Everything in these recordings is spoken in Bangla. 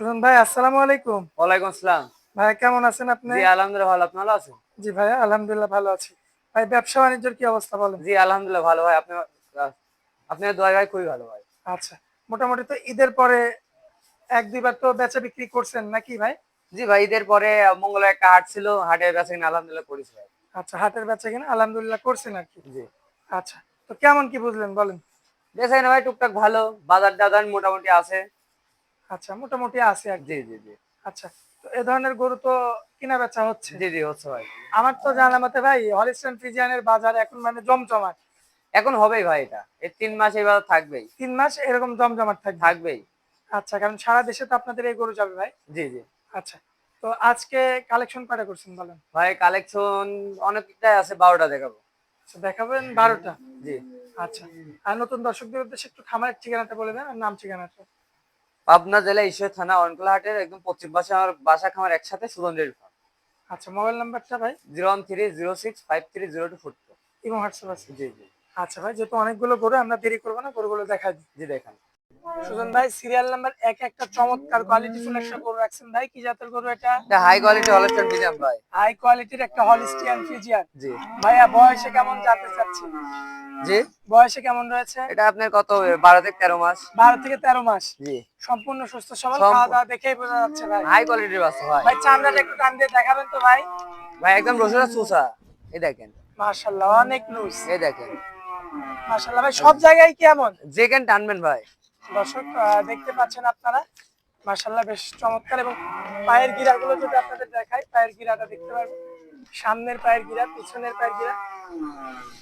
সুজন ভাই আসসালামু আলাইকুম। ওয়ালাইকুম আসসালাম। ভাই কেমন আছেন আপনি? জি আলহামদুলিল্লাহ ভালো। আপনি ভালো আছেন? জি ভাই আলহামদুলিল্লাহ ভালো আছি। ভাই ব্যবসা বাণিজ্যের কি অবস্থা বলেন? জি আলহামদুলিল্লাহ ভালো ভাই। আপনি আপনার দোয়া ভাই খুবই ভালো ভাই। আচ্ছা মোটামুটি তো ঈদের পরে এক দুইবার তো বেচা বিক্রি করছেন নাকি ভাই? জি ভাই ঈদের পরে মঙ্গলবার একটা হাট ছিল হাটে বেচা কিনা আলহামদুলিল্লাহ করেছি ভাই। আচ্ছা হাটের বেচা কিনা আলহামদুলিল্লাহ করছেন আর কি। জি। আচ্ছা তো কেমন কি বুঝলেন বলেন? বেচা কিনা ভাই টুকটাক ভালো। বাজার টাজার মোটামুটি আছে। আচ্ছা মোটামুটি আছে আর জি জি জি। আচ্ছা তো এ ধরনের গরু তো কিনা বেচা হচ্ছে। জি জি হচ্ছে ভাই। আমার তো জানা মতে ভাই হলিস্টান ফ্রিজিয়ানের বাজার এখন মানে জমজমাট। এখন হবেই ভাই এটা। এই তিন মাস এই বাজার থাকবেই। তিন মাস এরকম জমজমাট থাকবে? থাকবেই। আচ্ছা কারণ সারা দেশে তো আপনাদের এই গরু যাবে ভাই? জি জি। আচ্ছা তো আজকে কালেকশন কয়টা করছেন বলেন? ভাই কালেকশন অনেকটাই আছে বারোটা দেখাবো। আচ্ছা, দেখাবেন বারোটা? জি। আচ্ছা আর নতুন দর্শকদের উদ্দেশ্যে একটু খামারের ঠিকানাটা বলে দেন আর নাম ঠিকানাটা। পাবনা জেলা ঈশ্বর থানা অনকলাহাটের একদম পশ্চিম পাশে আমার বাসা খামার একসাথে সুদন ডেয়ারি ফার্ম। আচ্ছা মোবাইল নাম্বারটা ভাই? Zero one three zero six five three zero two four two. এবং হোয়াটসঅ্যাপ আছে? জি জি। আচ্ছা ভাই যেহেতু অনেকগুলো গরু আমরা দেরি করব না গরুগুলো দেখা জি দেখেন। সুজন ভাই সিরিয়াল নাম্বার এক একটা চমৎকার কোয়ালিটি ফুল একটা গরু রাখছেন ভাই। কি জাতের গরু এটা? হাই কোয়ালিটি হলস্টাইন ফ্রিজিয়ান ভাই। হাই কোয়ালিটির একটা হলিস্টিয়ান ফ্রিজিয়ান জি। ভাইয়া বয়সে কেমন জানতে চাচ্ছি জি। বয়সে কেমন রয়েছে? এটা আপনার কত বারো থেকে তেরো মাস? বারো থেকে তেরো মাস। জি। সম্পূর্ণ সুস্থ সবল খাওয়া দাওয়া দেখেই বোঝা যাচ্ছে ভাই। হাই কোয়ালিটির বাচ্চা ভাই। ভাই চামড়াটা একটু টান দিয়ে দেখাবেন তো ভাই। ভাই একদম রসুনের চুষা। এই দেখেন। মাশাল্লাহ অনেক লুজ এই দেখেন। মাশাল্লাহ ভাই সব জায়গায় কেমন যেখানে টানবেন ভাই। দর্শক দেখতে পাচ্ছেন আপনারা? মার্শাল্লাহ বেশ চমৎকার। এবং পায়ের গিরাগুলো যদি আপনাদের দেখাই পায়ের গিরাটা দেখতে পারবেন। সামনের পায়ের গিরা পিছনের পায়ের গিরা।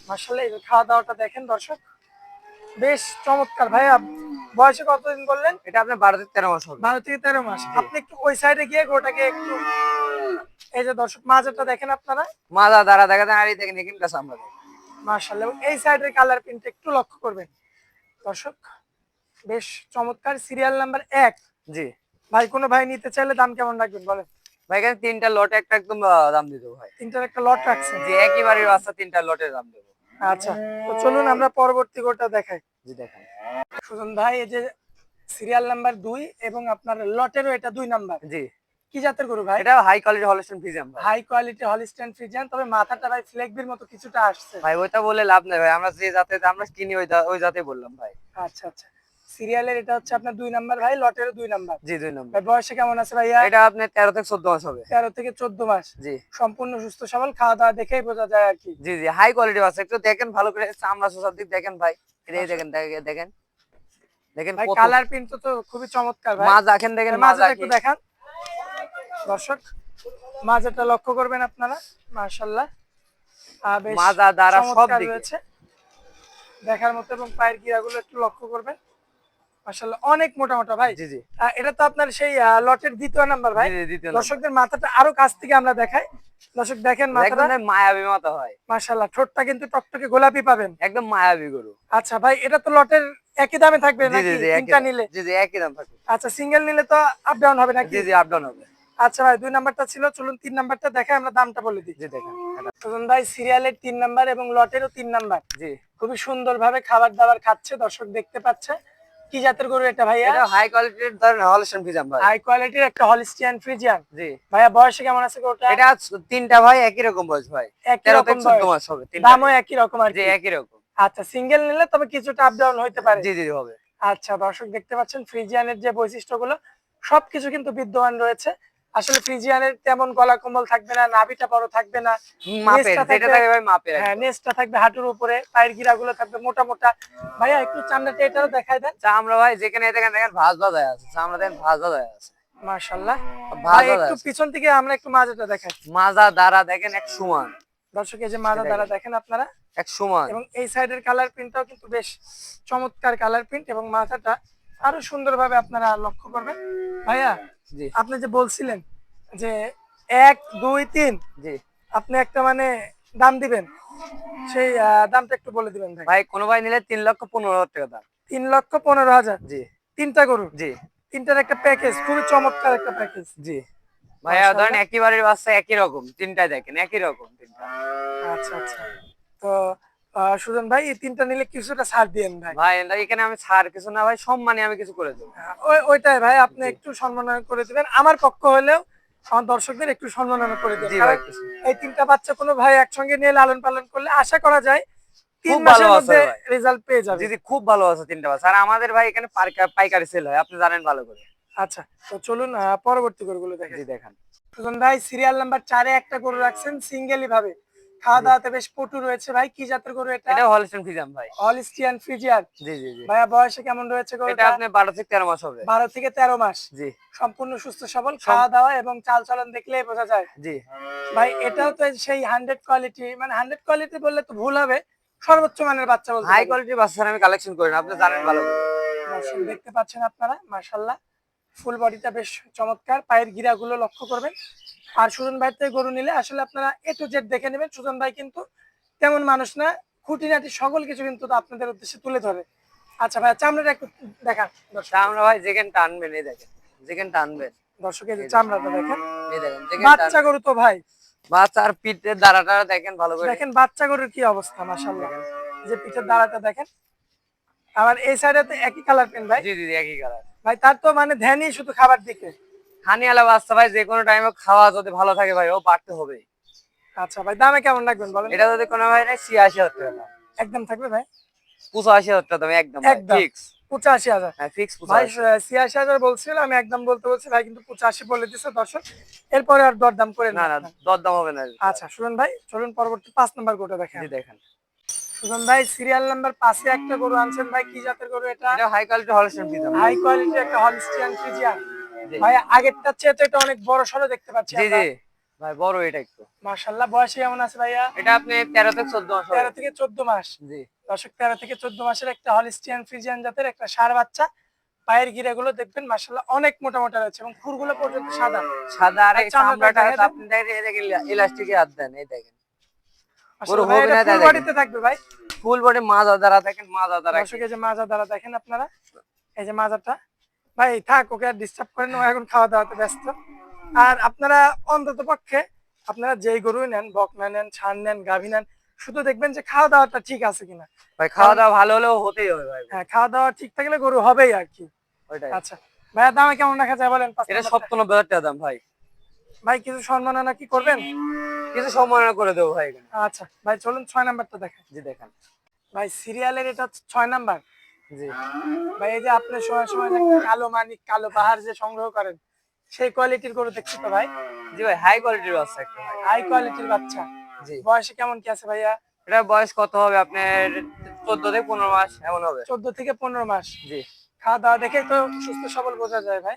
মাশাল্লাহ এই খাওয়া দাওয়াটা দেখেন দর্শক। বেশ চমৎকার। ভাই বয়সে কতদিন বললেন? এটা আপনার বারো থেকে তেরো মাস হবে। বারো থেকে তেরো মাস। আপনি একটু ওই সাইডে গিয়ে গোটাকে একটু এই যে দর্শক মাজাটা দেখেন আপনারা। মাজা দ্বারা দেখা দেন আর এই দেখেন এখানে কাছে আমরা দেখি। মার্শাল এবং এই সাইডের কালার প্রিন্ট একটু লক্ষ্য করবেন। দর্শক বেশ চমৎকার সিরিয়াল নাম্বার এক। জি। ভাই কোনো ভাই নিতে চাইলে দাম কেমন রাখবেন বলেন? ভাই এখানে তিনটা লটে একটা একদম দাম দিয়ে দেবো ভাই। তিনটার একটা লট রাখছেন? জি একই বাচ্চা তিনটা লটের দাম দেবো। আচ্ছা তো চলুন আমরা পরবর্তী গোটা দেখাই। জি দেখেন। সুজন ভাই এই যে সিরিয়াল নাম্বার দুই এবং আপনার লটেরও এটা দুই নাম্বার জি। কি জাতের গরু ভাই? এটা high quality Friesian high quality Friesian তবে মাথাটা ভাই ফ্লেগবির মতো কিছুটা আসছে। ভাই ওইটা বলে লাভ নেই ভাই আমরা যে জাতে আমরা কিনি ওই ওই জাতে বললাম ভাই। আচ্ছা আচ্ছা। সিরিয়ালের এটা হচ্ছে আপনার দুই নাম্বার ভাই লটেরও দুই নাম্বার। জি দুই নম্বর। বয়সে কেমন আছে ভাইয়া? এটা আপনার তেরো থেকে চোদ্দ মাস হবে। তেরো থেকে চোদ্দ মাস। জি। সম্পূর্ণ সুস্থ সবল খাওয়া দাওয়া দেখেই বোঝা যায় আর কি। জি জি। হাই কোয়ালিটি বাচ্চা। একটু দেখেন ভালো করে চামড়া সোসার দিক দেখেন ভাই। এটাই দেখেন দেখেন দেখেন। দেখেন ভাই কালার প্রিন্ট তো খুবই চমৎকার ভাই। মাছ দেখেন দেখেন মাছ একটু দেখান। দর্শক মাজাটা লক্ষ্য করবেন আপনারা। মাশাআল্লাহ। মাজা, দ্বারা সব দিকে। দেখার মতো এবং পায়ের গিরাগুলো একটু লক্ষ্য করবেন। মাশাআল্লাহ অনেক মোটা মোটা ভাই। জি জি। এটা তো আপনার সেই লটের দ্বিতীয় নাম্বার ভাই। জি, জি, দ্বিতীয় নাম্বার। দর্শকদের মাথাটা আরও কাছ থেকে আমরা দেখাই। দর্শক দেখেন মাথাটা। একদম মায়াবী মাথা হয়। মাশাআল্লাহ ঠোঁটটা কিন্তু টকটকে গোলাপি পাবেন। একদম মায়াবী গরু। আচ্ছা ভাই এটা তো লটের একই দামে থাকবে নাকি জি জি একই তিনটা নিলে? জি জি একই দাম থাকবে। আচ্ছা সিঙ্গেল নিলে তো আপ ডাউন হবে নাকি? জি জি আপ ডাউন হবে। আচ্ছা ভাই দুই নাম্বারটা ছিল চলুন তিন নাম্বারটা দেখে আমরা দামটা বলে দিই। দেখেন। ভাই সিরিয়ালের তিন নাম্বার এবং লটেরও তিন নাম্বার। জি। খুবই সুন্দরভাবে খাবার দাবার খাচ্ছে দর্শক দেখতে পাচ্ছে। কি জাতের গরু এটা ভাইয়া? এটা হাই কোয়ালিটির ধরেন হলস্টাইন ফ্রিজিয়ান ভাই হাই কোয়ালিটির একটা হলিস্টিয়ান ফ্রিজিয়ান জি। ভাইয়া বয়স কেমন আছে গরুটা? এটা তিনটা ভাই একই রকম বয়স ভাই। একই রকম। মাস হবে তিনটা। দামও একই রকম আর জি একই রকম। আচ্ছা সিঙ্গেল নিলে তবে কিছুটা আপ ডাউন হতে পারে। জি জি হবে। আচ্ছা দর্শক দেখতে পাচ্ছেন ফ্রিজিয়ানের যে বৈশিষ্ট্যগুলো সবকিছু কিন্তু বিদ্যমান রয়েছে। আসলে ফ্রিজিয়ানের তেমন গলা কম্বল থাকবে না নাভিটা বড় থাকবে না মাপের যেটা থাকবে- থাকে ভাই মাপের হ্যাঁ নেসটা থাকবে হাঁটুর উপরে পায়ের গিরাগুলো থাকবে মোটা মোটা ভাইয়া একটু চামড়াটা এটাও দেখাই দেন। চামড়া ভাই যেখানে দেখেন দেখেন ভাজ ভাজায় আছে চামড়া দেখেন ভাজ ভাজায় আছে। মাশাআল্লাহ ভাজ ভাই একটু আছে। পিছন থেকে আমরা একটু মাজাটা দেখাই। মাজা দ্বারা দেখেন এক সমান। দর্শক এই যে মাজা। দেখেন আপনারা। এক সমান। এবং এই সাইডের কালার প্রিন্টটাও কিন্তু বেশ চমৎকার কালার প্রিন্ট এবং মাথাটা আরও সুন্দরভাবে আপনারা লক্ষ্য করবেন। ভাইয়া আপনি যে বলছিলেন যে এক দুই তিন জি। আপনি একটা মানে দাম দিবেন। সেই দামটা একটু বলে দিবেন ভাই। ভাই কোনো ভাই নিলে তিন লক্ষ পনেরো হাজার টাকা দাম। তিন লক্ষ পনেরো হাজার। জি। তিনটা গরু? জি। তিনটার একটা প্যাকেজ খুবই চমৎকার একটা প্যাকেজ জি। ভাইয়া ধরেন একই বাড়ির বাচ্চা একই রকম তিনটাই দেখেন একই রকম তিনটা। আচ্ছা আচ্ছা। তো সুজন ভাই এই তিনটা নিলে কিছুটা ছাড় দিয়েন ভাই। ভাই এখানে আমি ছাড় কিছু না ভাই সম্মানে আমি কিছু করে দেবো। ওইটাই ভাই আপনি একটু সম্মাননা করে দিবেন। আমার পক্ষ হলেও আমার দর্শকদের একটু সম্মাননা করে দিবেন। এই তিনটা বাচ্চা কোনো ভাই একসঙ্গে নিয়ে লালন পালন করলে আশা করা যায় তিন খুব মাসের ভালো আছে মধ্যে রেজাল্ট পেয়ে যাবে। দিদি খুব ভালো আছে তিনটা বাচ্চা। আর আমাদের ভাই এখানে পাইকা- পাইকারি সেল হয় আপনি জানেন ভালো করে। আচ্ছা তো চলুন পরবর্তী গরুগুলো দেখে জি দেখান। সুজন ভাই সিরিয়াল নাম্বার চারে একটা গরু রাখছেন সিঙ্গেলি ভাবে। খাওয়া দাওয়াতে বেশ পটু রয়েছে ভাই। কি জাতের গরু এটা? এটা হলস্টেন ফিজাম ভাই। হলিস্টিয়ান ফ্রিজিয়ান জি জি জি। ভাইয়া বয়সে কেমন রয়েছে এটা আপনি বারো থেকে তেরো মাস হবে। বারো থেকে তেরো মাস। জি। সম্পূর্ণ সুস্থ সবল খাওয়া দাওয়া এবং চাল চলন দেখলেই বোঝা যায়। জি। ভাই এটাও তো সেই হান্ড্রেড কোয়ালিটি মানে হান্ড্রেড কোয়ালিটি বললে তো ভুল হবে। সর্বোচ্চ মানের বাচ্চা বলতে হাই পারি। কোয়ালিটির বাচ্চা আমি কালেকশন করি না আপনি জানেন ভালো দর্শক দেখতে পাচ্ছেন আপনারা মাশাল্লাহ ফুল বডিটা বেশ চমৎকার। পায়ের গিরাগুলো লক্ষ্য করবেন। আর সুজন ভাই থেকে গরু নিলে আসলে আপনারা এ টু জেড দেখে নেবেন। সুজন ভাই কিন্তু তেমন মানুষ না খুঁটিনাটি সকল কিছু কিন্তু আপনাদের উদ্দেশ্যে তুলে ধরে। আচ্ছা ভাই চামড়াটা একটু দেখান আমরা ভাই যেখানে টানবেন এই দেখেন যেখানে টানবেন দর্শকের চামড়াটা দেখেন। এই দেখেন বাচ্চা গরু তো ভাই। বাচ্চা আর পিঠের দাঁড়াটা দেখেন ভালো করে। দেখেন বাচ্চা গরুর কি অবস্থা যে পিঠের দাঁড়াটা দেখেন। আবার এই সাইডে তো একই কালার পেন ভাই। জি জি জি, একই কালার ভাই তার তো মানে ধ্যানই শুধু খাবার দিকে। খানি আলা বাচ্চা ভাই যে কোনো টাইমে খাওয়া যদি ভালো থাকে ভাই ও বাড়তে হবে। আচ্ছা ভাই দামে কেমন রাখবেন বলেন? এটা যদি কোনো ভাই নাই ছিয়াশি হাজার টাকা একদম থাকবে ভাই? পঁচাশি হাজার টাকা দাম একদম। ফিক্স পঁচাশি হাজার। হ্যাঁ ফিক্স ভাই ছিয়াশি হাজার বলছিল আমি একদম বলতে বলছি ভাই কিন্তু পঁচাশি বলে দিচ্ছে দর্শক। এরপরে আর দরদাম করে না দরদাম হবে না। আচ্ছা সুজন ভাই চলুন পরবর্তী পাঁচ নাম্বার গরুটা দেখেন। দেখেন। সুজন ভাই সিরিয়াল নাম্বার পাঁচে একটা গরু আনছেন ভাই কি জাতের গরু এটা? হাই কোয়ালিটি হাই কোয়ালিটি একটা হলিস্টিয়ান ফ্রিজিয়ান জি। ভাই আগেরটার চেয়ে তো এটা অনেক বড় সড়ো দেখতে পাচ্ছি জি জি। ভাই বড় এটা একটু। মাশাল্লাহ বয়সে কেমন আছে ভাইয়া? এটা আপনি তেরো থেকে চোদ্দ মাস হবে। তেরো থেকে চোদ্দ মাস। জি। দর্শক তেরো থেকে চোদ্দ মাসের একটা হলিস্টিয়ান ফ্রিজিয়ান জাতের একটা বাচ্চা। পায়ের গিরাগুলো দেখবেন মাশাল্লাহ অনেক মোটা মোটা রয়েছে এবং খুরগুলো পর্যন্ত সাদা। সাদা আর এই চামড়াটা চামড়াটা? আপনি দেখেন এই দেখেন ইলাস্টিকে হাত দেন এই দেখেন। মাশাআল্লাহ হবে না, দেখেন। থাকবে ভাই। ফুল বডি মাজা দ্বারা দেখেন মাজা দ্বারা দর্শক এই যে মাজা দ্বারা দেখেন আপনারা? এই যে মাজাটা। ভাই থাক ওকে আর ডিস্টার্ব করেন ও এখন খাওয়া দাওয়াতে ব্যস্ত। আর আপনারা অন্তত পক্ষে আপনারা যেই গরুই নেন বকনা নেন ছান নেন গাভী নেন শুধু দেখবেন যে খাওয়া দাওয়াটা ঠিক আছে কিনা। ভাই খাওয়া দাওয়া ভালো হলেও হতেই হবে ভাই। হ্যাঁ খাওয়া দাওয়া ঠিক থাকলে গরু হবেই আর কি। ওইটাই। আচ্ছা ভাইয়া দামে কেমন রাখা যায় বলেন? এটা। সপ্তানব্বই হাজার টাকা দাম ভাই। ভাই কিছু সম্মাননা কি করবেন? কিছু সম্মাননা করে দেবো ভাই আচ্ছা ভাই চলুন ছয় নাম্বারটা দেখেন জি দেখেন। ভাই সিরিয়ালের এটা ছয় নাম্বার। জি। ভাই এই যে আপনি সময় সময় যে কালো মানিক কালো পাহাড় যে সংগ্রহ করেন সেই কোয়ালিটির গরু দেখছি তো ভাই। জি ভাই হাই কোয়ালিটির বাচ্চা একটা ভাই হাই কোয়ালিটির বাচ্চা। জি। বয়সে কেমন কি আছে ভাইয়া? এটা বয়স কত হবে আপনার? চোদ্দ থেকে পনেরো মাস? এমন হবে। চোদ্দ থেকে পনেরো মাস। জি। খাওয়া দাওয়া দেখে তো সুস্থ সবল বোঝা যায় ভাই।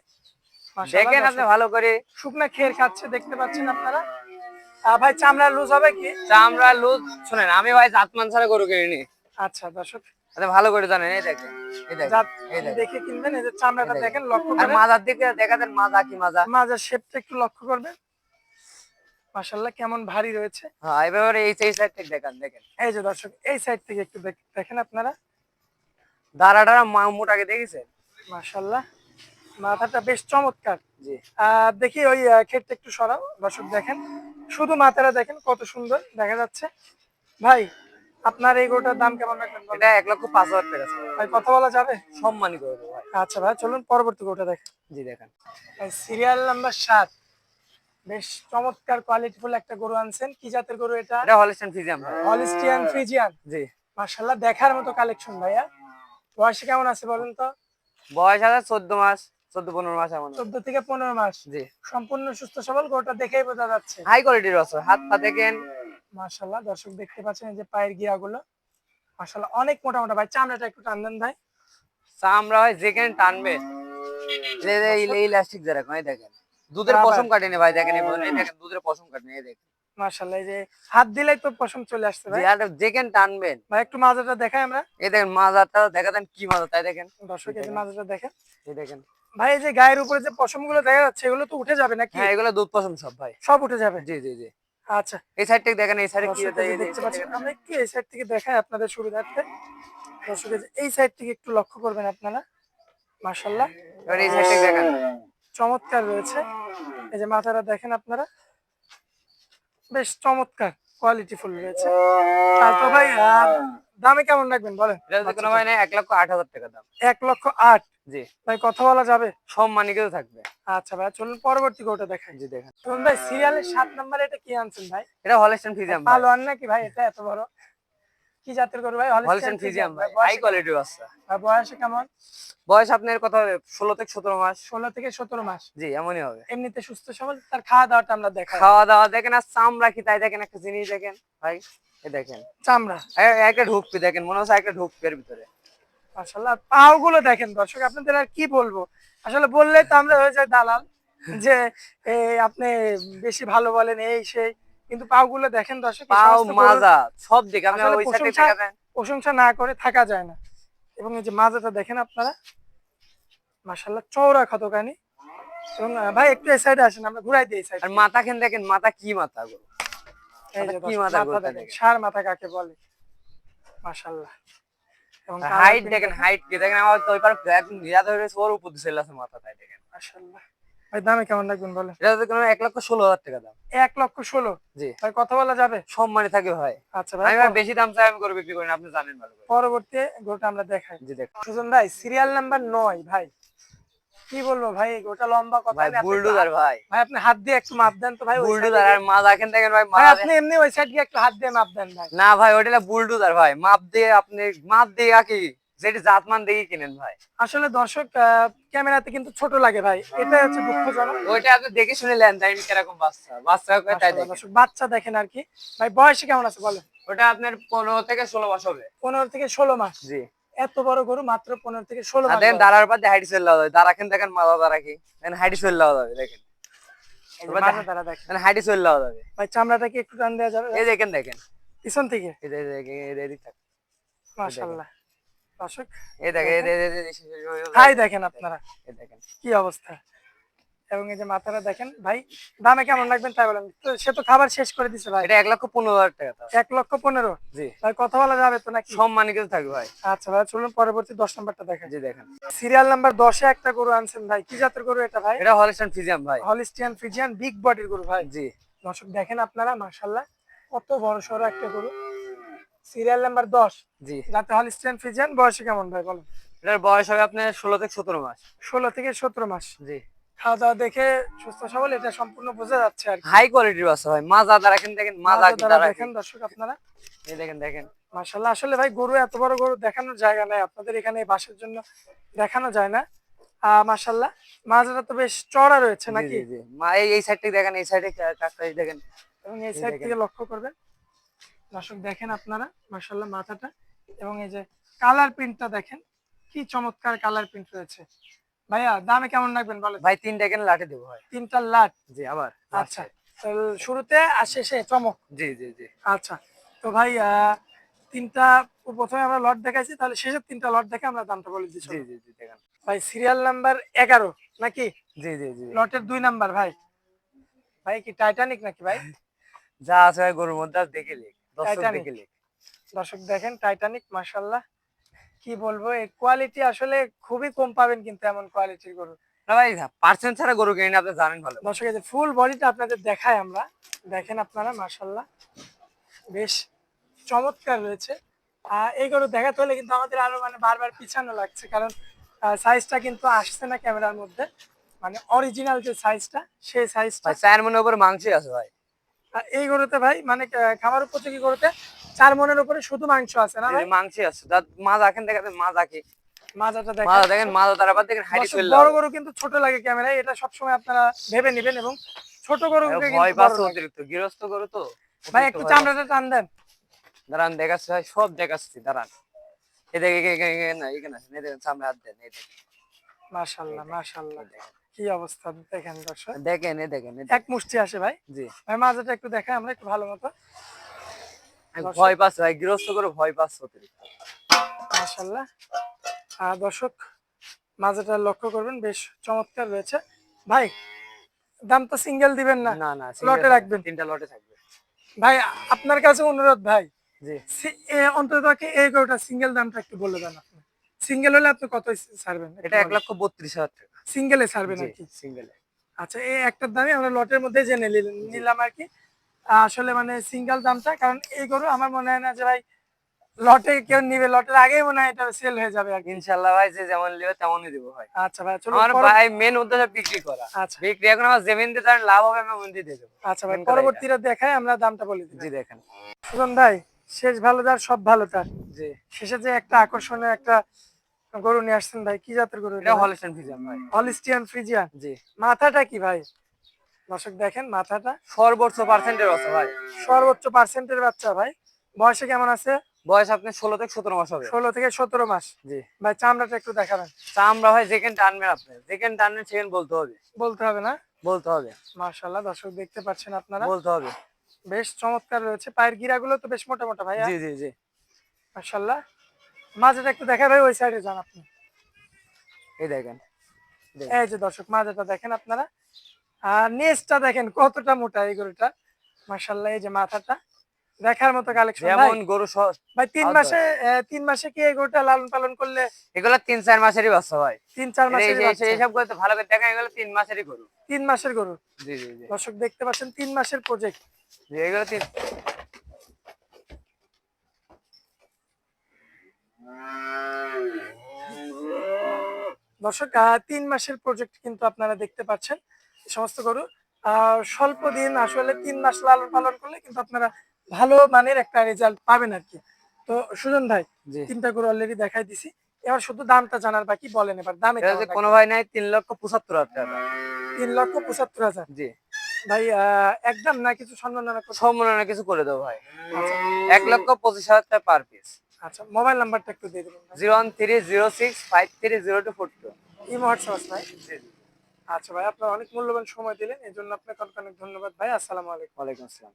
দেখেন আপনি ভালো করে। শুকনা খের খাচ্ছে দেখতে পাচ্ছেন আপনারা। ভাই চামড়া লুজ হবে কি? চামড়া লুজ শুনেন আমি ভাই জাতমান ছাড়া গরু কিনি আচ্ছা দর্শক আপনি ভালো করে জানেন এই দেখেন এই দেখেন এই দেখেন। দেখে কিনবেন এই যে চামড়াটা দেখেন। দেখেন লক্ষ্য আর মাজার দিকে দেখা দেন মাজা কি মাজা। শেপটা একটু লক্ষ্য করবেন। মাশাল্লাহ কেমন ভারী রয়েছে। হ্যাঁ এবারে এই এই সাইড থেকে দেখেন দেখেন। এই যে দর্শক এই সাইড থেকে একটু দেখ- দেখেন আপনারা। মোটাকে দেখেছেন? মাশাল্লাহ মাথাটা বেশ চমৎকার। জি। দেখি ওই আহ, ক্ষেতটা একটু সরাও। দর্শক দেখেন শুধু মাথাটা দেখেন কত সুন্দর দেখা যাচ্ছে। ভাই আপনার এই গরুটার দাম কেমন রাখবেন এটা এক লক্ষ পাঁচ হাজার টাকা। ভাই কথা বলা যাবে? সম্মানই করে দেবো ভাই। আচ্ছা ভাই চলুন পরবর্তী গরুটা দেখেন। জি দেখেন। সিরিয়াল নাম্বার সাত। বেশ চমৎকার কোয়ালিটিফুল একটা গরু আনছেন। কি জাতের গরু এটা? এটা হলিস্টান ফিজিয়াম হলিস্টিয়ান ফ্রিজিয়ান জি। মাশাল্লাহ দেখার মতো কালেকশন ভাইয়া। বয়সে কেমন আছে বলেন তো? বয়স আছে চোদ্দ মাস চোদ্দ পনেরো মাস এমন। হবে। চোদ্দ থেকে পনেরো মাস। জি। সম্পূর্ণ সুস্থ সবল গরুটা দেখেই বোঝা যাচ্ছে। হাই কোয়ালিটির আছে। হাত পা দেখেন মাশাল্লাহ দর্শক দেখতে পাচ্ছেন এই যে পায়ের গিয়াগুলো মাশাল্লাহ অনেক মোটা মোটা ভাই চামড়াটা একটু টান দেন ভাই। চামড়া হয় যেখানে টানবে? এই ইলাস্টিক এই দেখেন। দুধের পশম কাটেনি ভাই দেখেন এই দেখেন দুধের পশম কাটেনি এই দেখেন। এই যে হাত দিলেই তো পশম চলে আসছে ভাই। আর টানবেন? ভাই একটু মাজাটা দেখাই আমরা। এই দেখেন কি মাজা তাই দেখেন। দর্শক এই মাজাটা দেখেন। এই দেখেন। ভাই এই যে গায়ের উপরে যে পশমগুলো দেখা যাচ্ছে এগুলো তো উঠে যাবে নাকি? হ্যাঁ এগুলো দুধ পশম সব ভাই। সব উঠে যাবে? জি জি জি। আচ্ছা। এই সাইড থেকে দেখেন এই সাইডে কি এই যে এই যে- দেখতে পাচ্ছেন আমরা একটু এই সাইড থেকে দেখাই আপনাদের সুবিধার্থে? দর্শক এই সাইড থেকে একটু লক্ষ্য করবেন আপনারা। এবার এই সাইড থেকে দেখেন। চমৎকার রয়েছে। এই যে মাথাটা দেখেন আপনারা। বেশ চমৎকার কোয়ালিটি ফুল রয়েছে। আর তো ভাই দামে কেমন রাখবেন বলেন? এটা কোনো ভাই এক লক্ষ আট হাজার টাকা দাম। এক লক্ষ আট। জি। ভাই কথা বলা যাবে? সব সম্মানিত থাকবে। আচ্ছা ভাই চলুন পরবর্তী কোটা দেখাই। জি দেখেন। শুনুন ভাই সিরিয়ালের সাত নম্বরে এটা কি আনছেন ভাই? এটা হলস্টেন ফিজিয়াম ভালো আন নাকি ভাই? এটা এত বড়। কি জাতের গরু ভাই? হলস্টেন ফিজিয়াম ভাই। হাই কোয়ালিটির বাচ্চা। আর বয়সে কেমন? বয়স আপনার কথা হবে? ষোলো থেকে সতেরো মাস। ষোলো থেকে সতেরো মাস। জি এমনই হবে। এমনিতে সুস্থ সবল তার খাওয়া দাওয়াটা আমরা দেখাই। খাওয়া দাওয়া দেখেন আর চামড়া কি তাই দেখেন একটা জিনিস দেখেন। ভাই এ দেখেন। চামড়া। একটা ঢুকপি দেখেন মনে হচ্ছে একটা ঢুকপি এর ভিতরে। মাশাল্লাহ পাও গুলো দেখেন দর্শক আপনাদের আর কি বলব? আসলে বললেই তো আমরা হয়ে যাই দালাল যে আপনি বেশি ভালো বলেন এই সেই কিন্তু পাও গুলো দেখেন দর্শক পাও মাজা সব দিকে আপনি ওই সাইডে প্রশংসা- না করে থাকা যায় না। এবং এই যে মাজাটা দেখেন আপনারা মাশাল্লাহ চওড়া কতখানি এবং ভাই একটু এই সাইডে আসেন আমরা ঘুরাই দিই সাইড আর মাথা খেন দেখেন মাথা কি মাথা গো? কি মাথা। সার মাথা কাকে বলে? মাশাল্লাহ হাইট দেখেন হাইট কি দেখেন আমার তো ওই পার একদম নিরাদ হয়ে রয়েছে ওর উপর দিছে চলে মাথা তাই দেখেন। মাশাআল্লাহ। ভাই দামে কেমন লাগবেন বলেন? এটা তো কোনো এক লক্ষ ষোলো হাজার টাকা দাম। এক লক্ষ ষোলো? জি। ভাই কথা বলা যাবে? সম্মানে থাকে ভাই। আচ্ছা ভাই আমি বেশি দাম চাই আমি করে বিক্রি করি না আপনি জানেন ভালো করে। পরবর্তী গোটা আমরা দেখাই। জি দেখ সুজন ভাই সিরিয়াল নাম্বার নয় ভাই। কি বলব ভাই? ওটা লম্বা কথা ভাই বুলডোজার ভাই। ভাই আপনি হাত দিয়ে একটু মাপ দেন তো ভাই বুলডোজার আর মাজা খেন দেখেন ভাই ভাই আপনি এমনি ওই সাইড গিয়ে একটু হাত দিয়ে মাপ দেন ভাই। না ভাই ওটা বুলডোজার ভাই মাপ দিয়ে আপনি মাপ দিয়ে কি যেটি জাতমান দেখে কিনেন ভাই। আসলে দর্শক ক্যামেরাতে কিন্তু ছোট লাগে ভাই এটা হচ্ছে দুঃখজনক। ওইটা আপনি দেখে শুনে নেন তাই কীরকম বাচ্চা বাচ্চা তাই দেখেন দর্শক বাচ্চা দেখেন আর কি। ভাই বয়সে কেমন আছে বলেন? ওটা আপনার পনেরো থেকে ষোলো মাস হবে। পনেরো থেকে ষোলো মাস। জি। এত বড় গরু মাত্র পনেরো থেকে ষোলো দেখেন দাঁড়ার হাইট চলে যাবে দেখেন মাজা দাঁড়া কি হাইটি চলে যাবে দেখেন মাথা হাইটি চলে যাবে ভাই চামড়াটা কি একটু টান দেওয়া যাবে এই দেখেন দেখেন পিছন থেকে। মাশাল্লাহ দর্শক এই দেখেন আপনারা এই দেখেন কি অবস্থা এবং এই যে মাথাটা দেখেন ভাই দামে কেমন রাখবেন তাই বলেন। তো সে তো খাবার শেষ করে দিছে ভাই। এটা এক লক্ষ পনেরো হাজার টাকা এক লক্ষ পনেরো? জি। ভাই কথা বলা যাবে তো নাকি? সম্মানিত থাকবে ভাই। আচ্ছা ভাই চলুন পরবর্তী দশ নাম্বারটা দেখেন। জি দেখেন। সিরিয়াল নাম্বার দশে একটা গরু আনছেন ভাই। কি জাতের গরু এটা ভাই? এটা হলিস্টান ফিজিয়াম ভাই। হলিস্টিয়ান ফিজিয়ান বিগ বডির গরু ভাই। জি। দর্শক দেখেন আপনারা মাশাল্লাহ কত বড় সড়ো একটা গরু। সিরিয়াল নাম্বার দশ। জি। যাতে হলিস্টিয়ান ফিজিয়ান বয়সে কেমন ভাই বলুন। এটার বয়স হবে আপনার ষোলো থেকে সতেরো মাস। ষোলো থেকে সতেরো মাস। জি। খাওয়া দাওয়া দেখে সুস্থ সবল এটা সম্পূর্ণ বোঝা যাচ্ছে আর হাই কোয়ালিটির বাচ্চা ভাই মাজা দ্বারা দেখেন দেখেন মাজা দ্বারা দেখেন দর্শক আপনারা। এই দেখেন দেখেন। মাশাল্লাহ আসলে ভাই গরু এত বড় গরু দেখানোর জায়গা নাই আপনাদের এখানে বাসের জন্য দেখানো যায় না। আহ মাশাল্লাহ মাজাটা তো বেশ চড়া রয়েছে নাকি। মা এই এই সাইড থেকে দেখেন এই সাইডে এই দেখেন। এবং এই সাইড থেকে লক্ষ্য করবেন। দর্শক দেখেন আপনারা মাশাল্লাহ মাথাটা। এবং এই যে কালার প্রিন্টটা দেখেন কি চমৎকার কালার প্রিন্ট রয়েছে। ভাইয়া দামে কেমন রাখবেন বলেন? ভাই তিনটা কেন লাঠি দেবো ভাই? তিনটা লাট জি আবার আচ্ছা শুরুতে আর শেষে চমক। জি জি জি। আচ্ছা তো ভাই তিনটা প্রথমে আমরা লট দেখাইছি তাহলে শেষের তিনটা লট দেখে আমরা দামটা বলে দিচ্ছি জি জি জি দেখেন। ভাই সিরিয়াল নাম্বার এগারো নাকি? জি জি জি। লটের দুই নাম্বার ভাই। ভাই কি টাইটানিক নাকি ভাই? যা আছে গরুর মধ্যে দেখে লিখ। দর্শক। দেখে লিখ। দর্শক দেখেন টাইটানিক মাশাল্লাহ কি বলব এই কোয়ালিটি আসলে খুবই কম পাবেন কিন্তু এমন কোয়ালিটির গরু। ভাই পার্সেন্ট ছাড়া গরু কিনে আপনি জানেন ভালো। দর্শক এই যে ফুল বডিটা আপনাদের দেখাই আমরা। দেখেন আপনারা মাশাল্লাহ বেশ চমৎকার রয়েছে। আর এই গরু দেখাতে হলে কিন্তু আমাদের আরও মানে বারবার পিছানো লাগছে কারণ সাইজটা কিন্তু আসছে না ক্যামেরার মধ্যে। মানে অরিজিনাল যে সাইজটা সেই সাইজটা চার মনের উপরে মাংসই আছে ভাই। এই গরুতে ভাই মানে খামার উপযোগী গরুতে চার মনের উপরে শুধু মাংস আছে না ভাই? মাংসই আছে। এখন দেখেন মাজা কি মাজাটা দেখেন। মাজা দেখেন মাজা দেখেন হাইটি বড় কিন্তু ছোট লাগে ক্যামেরায় এটা আপনারা ভেবে নেবেন এবং ছোট গরু ভয় পাচ্ছে অতিরিক্ত। গৃহস্থ গরু তো ভাই একটু চামড়াটা টান দেন। দাঁড়ান দেখাচ্ছি ভাই সব দেখাচ্ছি দাঁড়ান। এই দেখে এখানে দেখেন হাত দেন দেখেন। মাশাল্লাহ কি অবস্থা দেখেন দর্শক। দেখেন দেখেন এক মুষ্টি আসে ভাই। জি। ভাই মাজাটা একটু দেখাই আমরা একটু ভালো মতো। ভয় পাচ্ছে ভাই গৃহস্থ গরু ভয় পাচ্ছে অতিরিক্ত। মাশাল্লাহ আর দর্শক মাজাটা লক্ষ্য করবেন বেশ চমৎকার রয়েছে। ভাই দাম তো সিঙ্গেল দিবেন না না না লটে রাখবেন। তিনটা লটে থাকবে। ভাই আপনার কাছে অনুরোধ ভাই। জি। অন্তত এই গরুটা সিঙ্গেল দামটা একটু বলে দেন আপনি। সিঙ্গেল হলে আপনি কত ছাড়বেন? এটা এক লক্ষ বত্রিশ হাজার টাকা। সিঙ্গেলে ছাড়বেন আর কি? সিঙ্গেলে। আচ্ছা এই একটার দামই আমরা লটের মধ্যে জেনে নিল- নিলাম আর কি। আসলে মানে সিঙ্গেল দামটা কারণ এই গরু আমার মনে হয় না যে ভাই লটে কেউ নিবে লটের আগেই মনে হয় এটা সেল হয়ে যাবে আর ইনশাল্লাহ ভাই যে যেমন নেবে তেমনই দিব ভাই। আচ্ছা ভাই চলো আমার ভাই মেন উদ্দেশ্য বিক্রি করা। আচ্ছা। বিক্রি এখন আমার জমিন দিয়ে তার লাভ হবে আমি ওখান দিয়ে দেবো। আচ্ছা ভাই। পরবর্তীটা দেখায় আমরা দামটা বলে দিই। জি দেখেন। সুজন ভাই শেষ ভালো তার সব ভালো তার। জি। শেষে যে একটা আকর্ষণীয় একটা গরু নিয়ে আসছেন ভাই কি জাতের গরু এটা হলিস্টান ফিজিয়াম ভাই। হলিস্টিয়ান ফ্রিজিয়ান জি। মাথাটা কি ভাই? দর্শক দেখেন মাথাটা সর্বোচ্চ পার্সেন্টের বাচ্চা ভাই। সর্বোচ্চ পার্সেন্টের বাচ্চা ভাই। বয়সে কেমন আছে? বয়স আপনি ষোলো থেকে সতেরো মাস হবে। ষোলো থেকে সতেরো মাস। জি। ভাই চামড়াটা একটু দেখাবেন। চামড়া ভাই যেখানে টানবেন আপনি? যেখানে টানবেন সেখানে বলতে হবে। বলতে হবে না? বলতে হবে। মার্শাল্লাহ দর্শক দেখতে পাচ্ছেন আপনারা। বলতে হবে। বেশ চমৎকার রয়েছে। পায়ের গিরাগুলো তো বেশ মোটা মোটা ভাই জি জি জি। মার্শাল্লাহ মাঝেটা একটু দেখা ভাই ওই সাইডে যান আপনি। এই দেখেন। এই যে দর্শক মাঝেটা দেখেন আপনারা। আর নেসটা দেখেন কতটা মোটা এই গরুটা। মার্শাল্লাহ এই যে মাথাটা। দেখার মতো কালেকশন যেমন গরু ভাই তিন। মাসে তিন মাসে কি এই গরুটা লালন পালন করলে এগুলো তিন চার মাসেরই বাচ্চা ভাই। তিন চার মাসে এই- এই- এইসব ভালো করে দেখা এগুলো তিন মাসেরই গরু। তিন মাসের গরু। জি জি জি। দর্শক দেখতে পাচ্ছেন তিন মাসের প্রজেক্ট জি, এগুলো তিন দর্শক আহ, তিন মাসের প্রজেক্ট কিন্তু আপনারা দেখতে পাচ্ছেন। সমস্ত গরু। স্বল্প দিন আসলে তিন মাস লালন পালন করলে কিন্তু আপনারা ভালো মানের একটা রেজাল্ট পাবেন আর কি তো সুজন ভাই তিনটা গরু অলরেডি দেখাই দিছি। এবার শুধু দামটা জানার বাকি বলেন এবার দামে কোনো ভাই নাই তিন লক্ষ পঁচাত্তর হাজার টাকা। তিন লক্ষ পঁচাত্তর হাজার? জি। ভাই একদম না কিছু সম্মাননা সম্মাননা কিছু করে দেবো ভাই। এক লক্ষ পঁচিশ হাজার টাকা পার পিস আচ্ছা মোবাইল নাম্বারটা একটু দিয়ে দেবেন। Zero one three zero six five three zero two four two. Imo WhatsApp ভাই। আচ্ছা ভাই, আপনার অনেক মূল্যবান সময় দিলেন এই জন্য আপনাকে অনেক অনেক ধন্যবাদ ভাই। আসসালামু আলাইকুম। ওয়ালাইকুম আসসালাম।